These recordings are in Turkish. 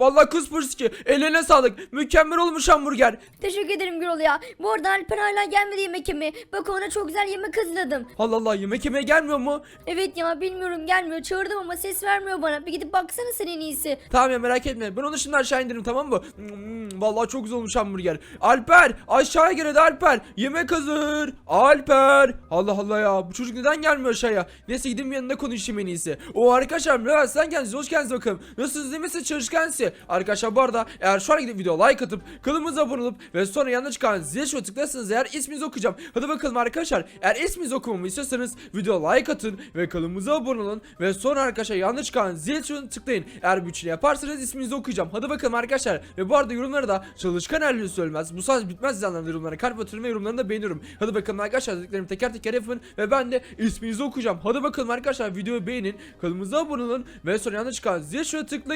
Vallahi kız fırski. Ellerine sağlık. Mükemmel olmuş hamburger. Teşekkür ederim Gürol ya. Bu arada Alper hala gelmedi yemek yemeye. Bak ona çok güzel yemek hazırladım. Allah Allah yemek yemeye gelmiyor mu? Evet ya bilmiyorum gelmiyor. Çağırdım ama ses vermiyor bana. Bir gidip baksana sen en iyisi. Tamam ya merak etme. Ben onu şimdi aşağı indiririm tamam mı? Hmm, Vallahi çok güzel olmuş hamburger. Alper aşağıya gel hadi Alper. Yemek hazır. Alper. Allah Allah ya bu çocuk neden gelmiyor aşağıya? Neyse gideyim yanında konuşayım en iyisi. O arkadaşlar merhaba sen geldiniz hoş geldiniz bakalım. Nasılsınız misiniz çalışkansı? Arkadaşlar bu arada eğer şu an gidip video like atıp kanalımıza abone olup ve sonra yanına çıkan zil şu tıklarsanız eğer isminizi okuyacağım. Hadi bakalım arkadaşlar eğer isminizi okumamı istiyorsanız video like atın ve kanalımıza abone olun ve sonra arkadaşlar yanına çıkan zil tuşuna tıklayın. Eğer bu üçünü yaparsanız isminizi okuyacağım. Hadi bakalım arkadaşlar ve bu arada yorumlara da çalışkan herlüğü söylemez. Bu sadece bitmez zanlarında yorumlara kalp atıyorum ve yorumlarını da beğeniyorum. Hadi bakalım arkadaşlar dediklerimi teker teker yapın ve ben de isminizi okuyacağım. Hadi bakalım arkadaşlar videoyu beğenin, kanalımıza abone olun ve sonra yanına çıkan zil tuşuna tıklayın.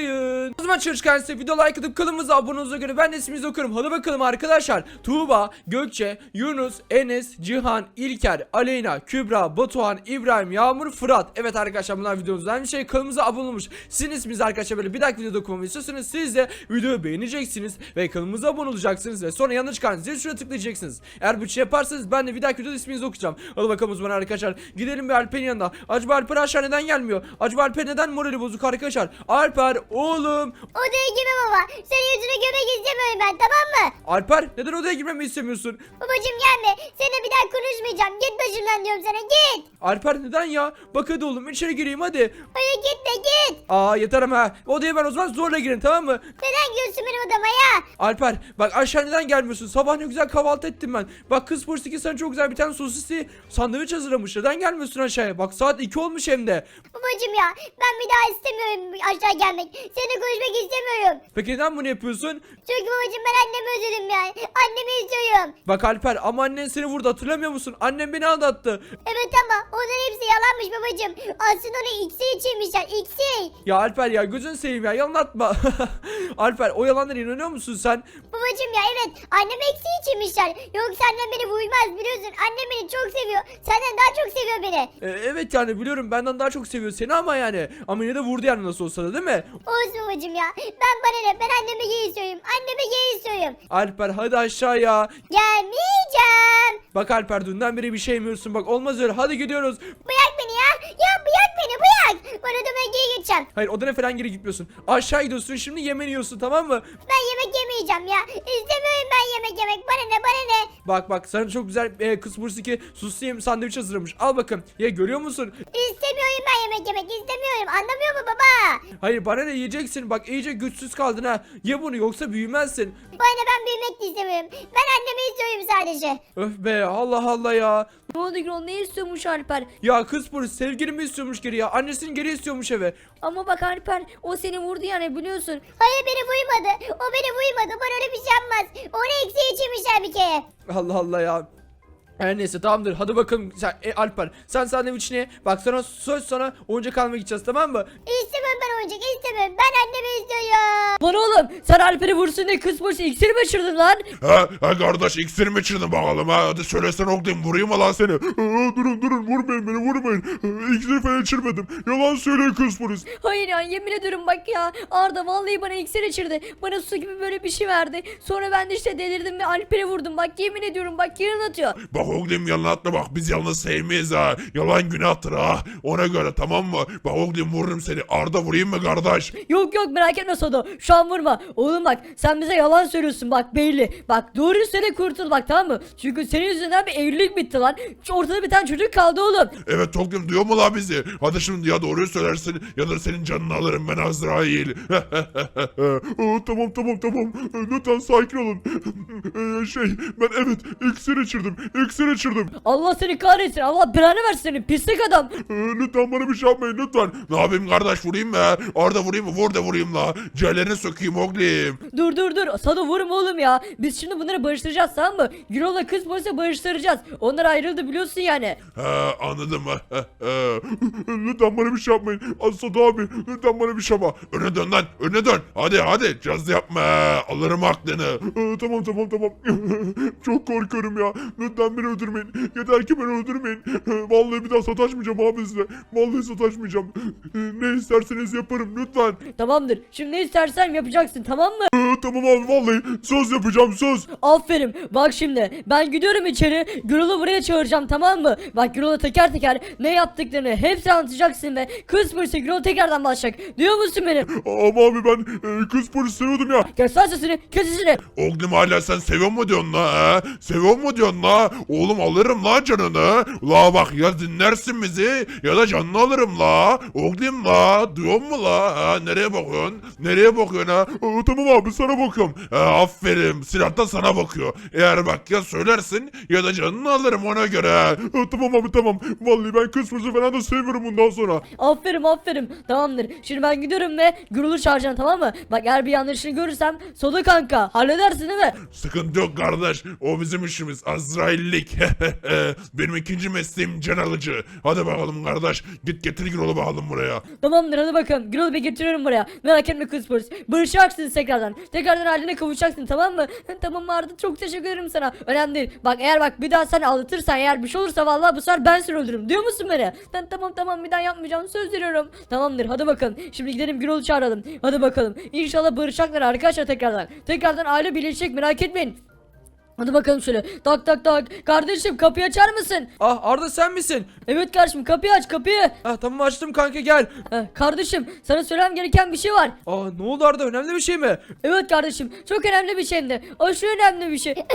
O zaman çalışkan size video like atıp kanalımıza abone olduğunuza göre ben de isminizi okuyorum. Hadi bakalım arkadaşlar. Tuğba, Gökçe, Yunus, Enes, Cihan, İlker, Aleyna, Kübra, Batuhan, İbrahim, Yağmur, Fırat. Evet arkadaşlar bunlar videomuzdan bir şey. Kanalımıza abone olmuş. Sizin isminiz arkadaşlar böyle bir dahaki videoda okumamı istiyorsanız siz de videoyu beğeneceksiniz ve kanalımıza abone olacaksınız ve sonra yanına çıkan zil tuşuna tıklayacaksınız. Eğer bu işi yaparsanız ben de bir dahaki videoda isminizi okuyacağım. Hadi bakalım o zaman arkadaşlar. Gidelim bir Alper'in yanına. Acaba Alper aşağı neden gelmiyor? Acaba Alper neden morali bozuk arkadaşlar? Alper oğlum. Odaya girme baba. Senin yüzünü görmek istemiyorum ben tamam mı? Alper neden odaya girmemi istemiyorsun? Babacım gelme. Seninle bir daha konuşmayacağım. Git başımdan diyorum sana git. Alper neden ya? Bak hadi oğlum içeri gireyim hadi. Hayır gitme git. Aa yeter ama ha. Odaya ben o zaman zorla girin tamam mı? Neden giriyorsun benim odama ya? Alper bak aşağı neden gelmiyorsun? Sabah ne güzel kahvaltı ettim ben. Bak kız polis sana çok güzel bir tane sosisli sandviç hazırlamış. Neden gelmiyorsun aşağıya? Bak saat 2 olmuş hem de. Babacım ya ben bir daha istemiyorum aşağı gelmek. Seninle konuşmak istemiyorum. Peki neden bunu yapıyorsun? Çünkü babacım ben annemi özledim ya. Annemi istiyorum. Bak Alper ama annen seni vurdu hatırlamıyor musun? Annem beni aldattı. Evet ama onların hepsi yalanmış babacım. Aslında onu iksir içirmişler iksir. Ya Alper ya gözün seveyim ya yalan atma. Alper o yalanlara inanıyor musun sen? Babacım ya evet anneme iksir içirmişler. Yoksa annem beni vuymaz biliyorsun. Annem beni çok seviyor. Senden daha çok seviyor beni. E, evet yani biliyorum benden daha çok seviyor seni ama yani. Ama yine de vurdu yani nasıl olsa da değil mi? Olsun babacım ya. Ben bana ne? Ben anneme geri istiyorum. Anneme geri istiyorum. Alper hadi aşağıya. Gelmeyeceğim. Bak Alper dünden beri bir şey yemiyorsun bak olmaz öyle hadi gidiyoruz. Beni ya. Ya bırak beni bırak. Ben odama geri gideceğim. Hayır odana falan geri gitmiyorsun. Aşağı gidiyorsun şimdi yemeğini yiyorsun tamam mı? Ben yemek yemeyeceğim ya. İstemiyorum ben yemek yemek. Bana ne bana ne. Bak bak sana çok güzel e, kız burası ki suslu yem sandviç hazırlamış. Al bakın. Ya görüyor musun? İstemiyorum yemek yemek. istemiyorum. Anlamıyor mu baba? Hayır bana ne yiyeceksin? Bak iyice güçsüz kaldın ha. Ye bunu yoksa büyümezsin. Bana ne ben büyümek de istemiyorum. Ben annemi istiyorum sadece. Öf be Allah Allah ya. Ne oldu Gürol ne istiyormuş Alper? Ya kız polis sevgilimi istiyormuş geri ya. Annesini geri istiyormuş eve. Ama bak Alper o seni vurdu yani biliyorsun. Hayır beni vurmadı. O beni vurmadı. Bana öyle bir şey yapmaz. Onu eksiği içirmişler bir kere. Allah Allah ya. Her neyse tamamdır. Hadi bakalım sen e, Alper. Sen sandviçini. Bak sana söz sana oyuncak almaya gideceğiz tamam mı? İstemiyorum ben oyuncak istemiyorum. Ben annemi istiyorum. Lan oğlum sen Alper'i vursun diye kız polisi iksir mi içirdin lan? Ha, ha kardeş iksir mi içirdin bakalım ha? Hadi söylesene okuyayım vurayım mı lan seni? Aa, durun durun vurmayın beni vurmayın. Aa, İksir falan içirmedim. Yalan söylüyor kız polis. Hayır ya yemin ediyorum bak ya Arda vallahi bana iksir içirdi. Bana su gibi böyle bir şey verdi. Sonra ben de işte delirdim ve Alper'e vurdum. Bak yemin ediyorum bak yalan atıyor. Bak oğlum yalan atma bak biz yalnız sevmeyiz ha. Yalan günahtır ha. Ona göre tamam mı? Bak oğlum vururum seni. Arda vurayım mı kardeş? Yok yok merak etme Sodo. Şu an vurma. Oğlum bak sen bize yalan söylüyorsun bak belli. Bak doğruyu söyle kurtul bak tamam mı? Çünkü senin yüzünden bir evlilik bitti lan. Ortada bir tane çocuk kaldı oğlum. Evet oğlum duyuyor mu la bizi? Hadi şimdi ya doğruyu söylersin ya da senin canını alırım ben Azrail. Aa, tamam tamam tamam. Lütfen sakin olun. Ee, şey ben evet iksir içirdim. İksir içirdim. Allah seni kahretsin. Allah belanı versin seni pislik adam. Ee, lütfen bana bir şey yapmayın lütfen. Ne yapayım kardeş vurayım mı? Arda vurayım mı? Vur da vurayım la. Ciğerlerini sökeyim Oglim. Dur dur dur Sado vurma oğlum ya. Biz şimdi bunları barıştıracağız tamam mı? Gürol'la kız polise barıştıracağız. Onlar ayrıldı biliyorsun yani. Ha anladım. lütfen bana bir şey yapmayın. Asad abi lütfen bana bir şey yapma. Öne dön lan öne dön. Hadi hadi caz yapma. Alırım aklını. Ee, tamam tamam tamam. Çok korkuyorum ya. Lütfen beni öldürmeyin. Yeter ki beni öldürmeyin. Vallahi bir daha sataşmayacağım abi size. Vallahi sataşmayacağım. Ne isterseniz yaparım lütfen. Tamamdır. Şimdi ne istersen yapacaksın tamam mı? Ee, Tamam abi vallahi söz yapacağım söz. Aferin. Bak şimdi ben gidiyorum içeri. Gürol'u buraya çağıracağım tamam mı? Bak Gürol'a teker teker ne yaptıklarını hepsi anlatacaksın ve kız polisi Gürol tekrardan başlayacak. Duyuyor musun beni? Ama abi ben e, kız polis seviyordum ya. Kes lan sesini. Kes sesini. Oğlum hala sen seviyor mu diyorsun la? Seviyor mu diyorsun la? Oğlum alırım la canını. La bak ya dinlersin bizi ya da canını alırım la. Oğlum la duyuyor mu la? Ha, nereye bakıyorsun? Nereye bakıyorsun ha? Aa, tamam abi sana bakıyorum. Ha, aferin silah da sana bakıyor. Eğer bak ya söylersin ya da canını alırım ona göre. Ha, tamam abi tamam. Vallahi ben kız polis falan da seviyorum bundan sonra. Aferin aferin. Tamamdır. Şimdi ben gidiyorum ve Gürol'u çağıracağım tamam mı? Bak eğer bir yanlışını görürsem Soda kanka halledersin değil mi? Sıkıntı yok kardeş. O bizim işimiz. Azraillik. Benim ikinci mesleğim can alıcı. Hadi bakalım kardeş. Git getir Gürol'u bakalım buraya. Tamamdır hadi bakalım. Gürol'u bir getiriyorum buraya. Merak etme kız polis. Barışacaksınız tekrardan. Tekrardan haline kavuşacaksın tamam mı? tamam Arda çok teşekkür ederim sana. Önemli değil. Bak eğer bak bir daha sen aldatırsan eğer bir şey olursa vallahi bu sefer ben seni öldürürüm. Duyuyor musun beni? Ben tamam tamam bir daha yapmayacağım söz veriyorum. Tamamdır hadi bakalım. Şimdi gidelim Gürol'u çağıralım. Hadi bakalım. İnşallah barışacaklar arkadaşlar tekrardan. Tekrardan aile birleşecek merak etmeyin. Hadi bakalım şöyle. Tak tak tak. Kardeşim kapıyı açar mısın? Ah Arda sen misin? Evet kardeşim kapıyı aç kapıyı. Ah tamam açtım kanka gel. Heh, kardeşim sana söylemem gereken bir şey var. Aa ne oldu Arda önemli bir şey mi? Evet kardeşim çok önemli bir şey hem de. Aşırı önemli bir şey.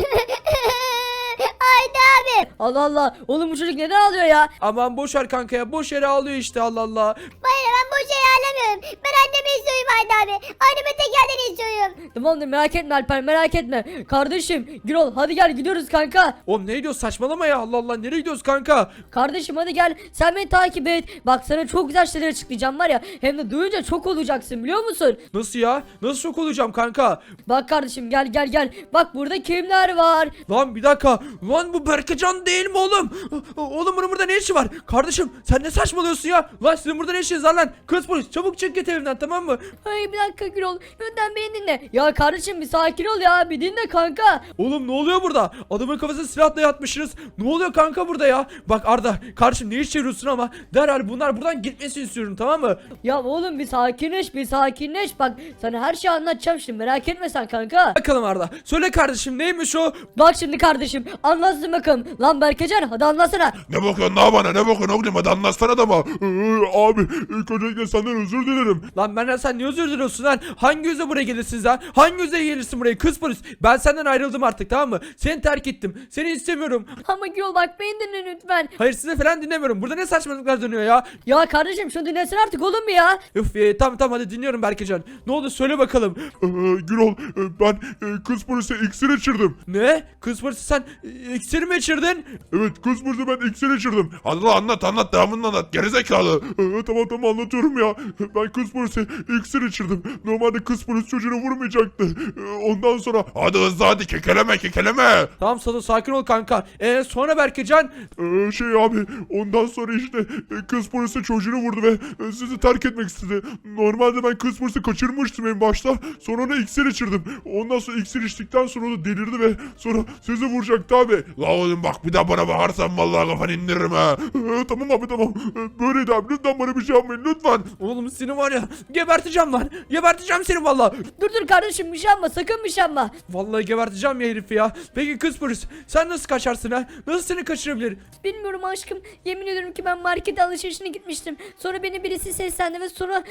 Ayda abi. Allah Allah. Oğlum bu çocuk neden ağlıyor ya? Aman boş ver kanka ya boş yere ağlıyor işte Allah Allah. Bana ben bu şeyi alamıyorum. Ben annemi istiyorum Ayda abi. Annemi tekrardan istiyorum. Tamamdır merak etme Alper merak etme. Kardeşim Gürol hadi gel gidiyoruz kanka. Oğlum ne gidiyoruz saçmalama ya Allah Allah nereye gidiyoruz kanka? Kardeşim hadi gel sen beni takip et. Bak sana çok güzel şeyler açıklayacağım var ya. Hem de duyunca çok olacaksın biliyor musun? Nasıl ya? Nasıl şok olacağım kanka? Bak kardeşim gel gel gel. Bak burada kimler var? Lan bir dakika. Lan bu Berkecan değil mi oğlum? Oğlum bunun burada ne işi var? Kardeşim sen ne saçmalıyorsun ya? Lan sizin burada ne işiniz var lan? Kız polis çabuk çık git evimden tamam mı? Ay bir dakika Gürol. Lütfen beni dinle. Ya kardeşim bir sakin ol ya. Bir dinle kanka. Oğlum ne oluyor burada? Adamın kafasına silahla yatmışsınız. Ne oluyor kanka burada ya? Bak Arda kardeşim ne iş çeviriyorsun ama derhal bunlar buradan gitmesini istiyorum tamam mı? Ya oğlum bir sakinleş bir sakinleş. Bak sana her şeyi anlatacağım şimdi merak etme sen kanka. Bakalım Arda. Söyle kardeşim neymiş o? Bak şimdi kardeşim anlatsın bakalım. Lan Berkecan hadi anlatsana. Ne bakıyorsun ne bana ne bakıyorsun oğlum hadi anlatsana da bana. Ee, abi ilk öncelikle senden özür dilerim. Lan benden sen niye özür diliyorsun lan? Hangi yüzle buraya gelirsiniz lan? Hangi yüzle gelirsin buraya kız polis? Ben senden ayrıldım artık tamam mı? Seni terk ettim. Seni istemiyorum. Ama Gürol bak beni dinle lütfen. Hayır size falan dinlemiyorum. Burada ne saçmalıklar dönüyor ya? Ya kardeşim şunu dinlesin artık oğlum bir ya. Üf e, tamam tamam hadi dinliyorum Berkecan. Ne oldu söyle bakalım. Ee, Gürol e, ben e, kız polise iksir içirdim. Ne? Kız polisi sen e, iksir mi içirdin? Evet kız polise ben iksir içirdim. Hadi lan anlat anlat devamını anlat gerizekalı. Ee, tamam tamam anlatıyorum ya. Ben kız polise iksir içirdim. Normalde kız polis çocuğunu vurmayacaktı. Ee, ondan sonra hadi hızlı hadi kekeleme kekeleme. Tamam Sado sakin ol kanka. E sonra Berkecan Ee, şey abi ondan sonra işte e, kız polisi çocuğunu vurdu ve e, sizi terk etmek istedi. Normalde ben kız polisi kaçırmıştım en başta. Sonra ona iksir içirdim. Ondan sonra iksir içtikten sonra da delirdi ve sonra sizi vuracaktı abi. La oğlum bak bir daha bana bakarsan vallahi kafanı indiririm ha. Ee, tamam abi tamam. Ee, böyleydi abi lütfen bana bir şey yapmayın lütfen. oğlum seni var ya geberteceğim lan. Geberteceğim seni valla. Dur dur kardeşim yapma sakın yapma. Vallahi geberteceğim ya herifi ya. Peki kız polis sen nasıl kaçarsın ha? Nasıl seni kaçırabilir? Bilmiyorum aşkım. Yemin ediyorum ki ben market alışverişine gitmiştim. Sonra beni birisi seslendi ve sonra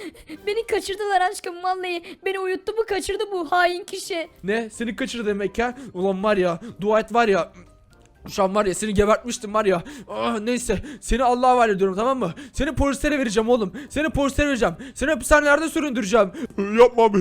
beni kaçırdılar aşkım vallahi. Beni uyuttu bu kaçırdı bu hain kişi. Ne? Seni kaçırdı demek ya? Ulan var ya dua et var ya. Şu an var ya seni gebertmiştim var ya. Ah, neyse seni Allah'a havale ediyorum tamam mı? Seni polislere vereceğim oğlum. Seni polislere vereceğim. Seni hapishanelerde süründüreceğim. Yapma abi.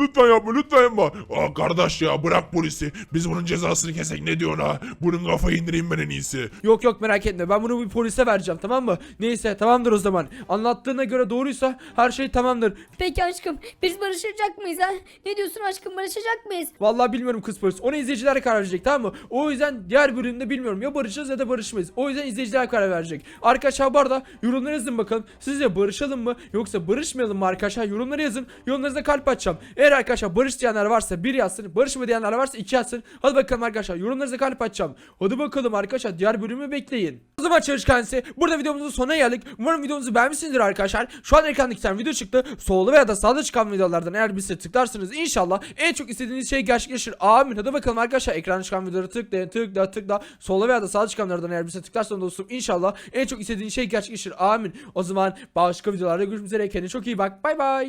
Lütfen yapma lütfen yapma. Aa kardeş ya bırak polisi. Biz bunun cezasını kesek ne diyorsun ha? Bunun kafayı indireyim ben en iyisi. Yok yok merak etme ben bunu bir polise vereceğim tamam mı? Neyse tamamdır o zaman. Anlattığına göre doğruysa her şey tamamdır. Peki aşkım biz barışacak mıyız ha? Ne diyorsun aşkım barışacak mıyız? Vallahi bilmiyorum kız polis. Onu izleyiciler karar verecek tamam mı? O yüzden diğer bölümde bilmiyorum ya barışacağız ya da barışmayız. O yüzden izleyiciler karar verecek. Arkadaşlar bu arada yorumlara yazın bakalım. Sizce barışalım mı yoksa barışmayalım mı arkadaşlar? Yorumlara yazın. Yorumlarınıza kalp açacağım. Eğer arkadaşlar barış diyenler varsa bir yazsın. Barışma diyenler varsa iki yazsın. Hadi bakalım arkadaşlar yorumlarınıza kalp açacağım. Hadi bakalım arkadaşlar diğer bölümü bekleyin. O zaman çalışkansı burada videomuzun sonuna geldik. Umarım videomuzu beğenmişsinizdir arkadaşlar. Şu an ekranda iki tane video çıktı. Solda veya da sağda çıkan videolardan eğer bir size tıklarsanız inşallah en çok istediğiniz şey gerçekleşir. Amin. Hadi bakalım arkadaşlar ekranda çıkan videoları tıklayın tıkla tıkla. Solda veya da sağda çıkanlardan eğer bir size tıklarsanız dostum inşallah en çok istediğiniz şey gerçekleşir. Amin. O zaman başka videolarda görüşmek üzere. Kendine çok iyi bak. Bay bay.